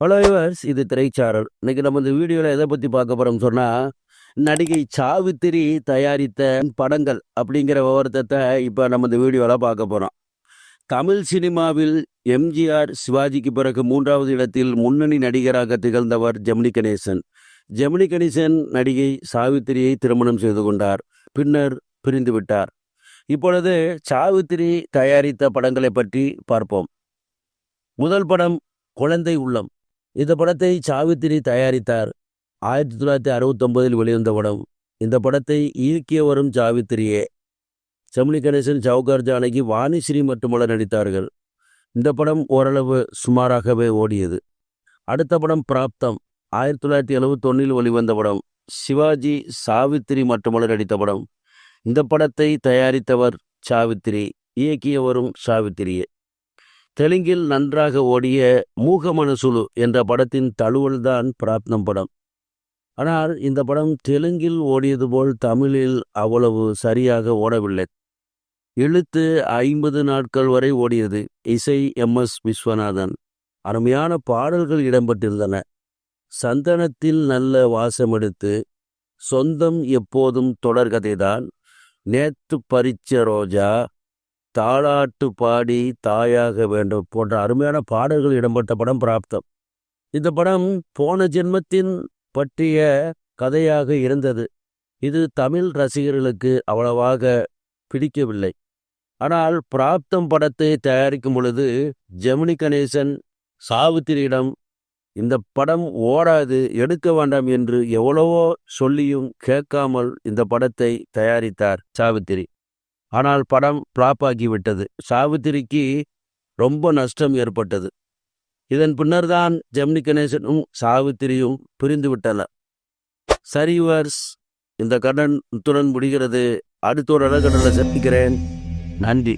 Hello yours இது திரைச்சாரல். இன்னைக்கு நம்ம இந்த வீடியோவில் எதை பற்றி பார்க்க போகிறோம்னு சொன்னால் நடிகை சாவித்திரி தயாரித்த படங்கள் அப்படிங்கிற விவரத்தை இப்போ நம்ம இந்த வீடியோவில் பார்க்க போகிறோம் தமிழ் சினிமாவில் எம்ஜிஆர் சிவாஜிக்கு பிறகு மூன்றாவது இடத்தில் முன்னணி நடிகராக திகழ்ந்தவர் ஜெமினி கணேசன். ஜெமினி கணேசன் நடிகை சாவித்திரியை திருமணம் செய்து கொண்டார். பின்னர் பிரிந்து விட்டார். இப்பொழுது சாவித்திரி தயாரித்த படங்களை பற்றி பார்ப்போம். முதல் படம் குழந்தை உள்ளம். இந்த படத்தை சாவித்திரி தயாரித்தார். ஆயிரத்தி தொள்ளாயிரத்தி அறுபத்தொம்பதில் வெளிவந்த படம். இந்த படத்தை இயக்கிய வரும் சாவித்திரியே. செமினி கணேசன் சவுகார் ஜானகி வாணிஸ்ரீ மட்டுமல்ல நடித்தார்கள். இந்த படம் ஓரளவு சுமாராகவே ஓடியது. அடுத்த படம் பிராப்தம். ஆயிரத்தி தொள்ளாயிரத்தி எழுபத்தொன்னில் வெளிவந்த படம். சிவாஜி சாவித்திரி மட்டுமல்ல நடித்த படம். இந்த படத்தை தயாரித்தவர் சாவித்திரி இயக்கியவரும் சாவித்திரியே. தெலுங்கில் நன்றாக ஓடிய மூகமனசுலு என்ற படத்தின் தழுவல்தான் பிராப்தம் படம். ஆனால் இந்த படம் தெலுங்கில் ஓடியது போல் தமிழில் அவ்வளவு சரியாக ஓடவில்லை. இழுத்து ஐம்பது நாட்கள் வரை ஓடியது இசை எம். எஸ். விஸ்வநாதன். அருமையான பாடல்கள் இடம்பெற்றிருந்தன. சந்தனத்தில் நல்ல வாசம் எடுத்து சொந்தம் எப்போதும் தொடர்கதைதான். நேத்து பறிச்ச ரோஜா தாளாட்டு பாடி தாயாக வேண்டும் போன்ற அருமையான பாடல்கள் இடம்பெற்ற படம் பிராப்தம். இந்த படம் போன ஜென்மத்தின் பற்றிய கதையாக இருந்தது. இது தமிழ் ரசிகர்களுக்கு அவ்வளவாக பிடிக்கவில்லை. ஆனால் பிராப்தம் படத்தை தயாரிக்கும் பொழுது ஜெமினி கணேசன் சாவித்திரியிடம் இந்த படம் ஓடாது எடுக்க வேண்டாம் என்று எவ்வளவோ சொல்லியும் கேட்காமல் இந்த படத்தை தயாரித்தார் சாவித்திரி. ஆனால் படம் ஃப்ளாப் ஆகிவிட்டது. சாவித்திரிக்கு ரொம்ப நஷ்டம் ஏற்பட்டது. இதன் பின்னர்தான் ஜெமினி கணேசனும் சாவித்திரியும் பிரிந்து விட்டனர் சரிவர்ஸ் இந்த கடன் இத்துடன் முடிகிறது. அடுத்த ஒரு அழகடலை சந்திக்கிறேன். நன்றி.